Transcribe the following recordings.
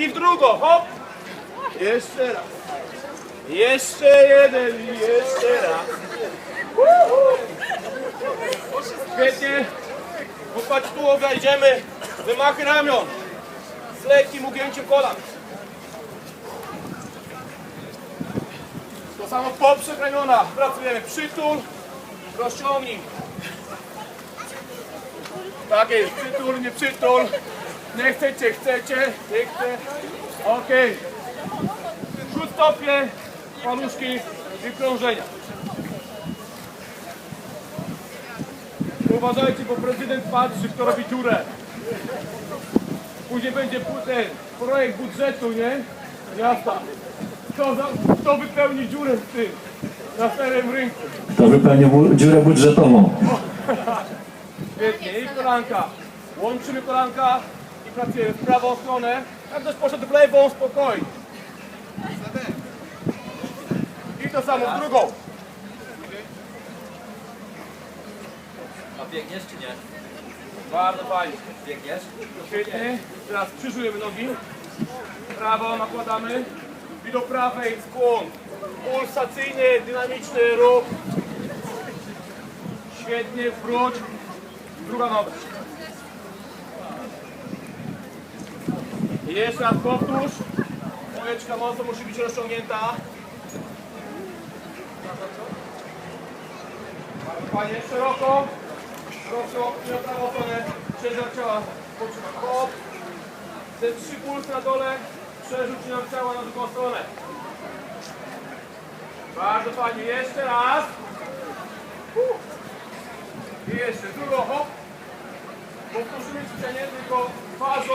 I w drugą, hop. Jeszcze raz. Jeszcze jeden, i jeszcze raz. Świetnie. Popatrz tu, wejdziemy. Wymachy ramion. Z lekkim ugięciem kolan. To samo poprzek ramiona. Pracujemy. Przytul. Rozciągnij. Tak jest. Przytul, nie przytul. Nie chcecie, chcecie. Nie chcę. Okej. Przód stopie. Paluszki i krążenia. Uważajcie, bo prezydent patrzy, kto robi dziurę. Później będzie ten projekt budżetu, nie? Miasta. Kto, za, kto wypełni dziurę w tym? Na starym rynku. To wypełni bu- dziurę budżetową. Świetnie. I kolanka. Łączymy kolanka pracujemy w prawą stronę. Jak ktoś poszedł w lewą, spokojnie. I to samo w drugą. A biegniesz czy nie? Bardzo fajnie. Biegniesz? Świetnie. Teraz krzyżujemy nogi. Prawą nakładamy. I do prawej skłon. Pulsacyjny, dynamiczny ruch. Świetnie, wróć. Druga noga. Jeszcze raz powtórz. Mojeczka mocno musi być rozciągnięta. Fajnie, szeroko. Szeroko, na prawą stronę. Ciężar ciała. Hop. Te trzy pulsy na dole. Przerzuć ciężar ciała na drugą stronę. Bardzo fajnie. Jeszcze raz. I jeszcze drugą hop. Powtórzymy ćwiczenie tylko fazą.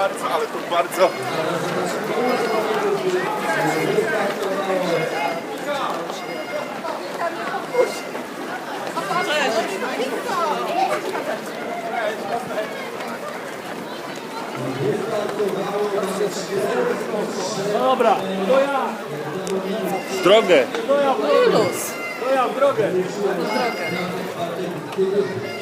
Bardzo, ale to bardzo. Dobra, to ja. W drogę. To ja w drogę. To ja w drogę. drogę.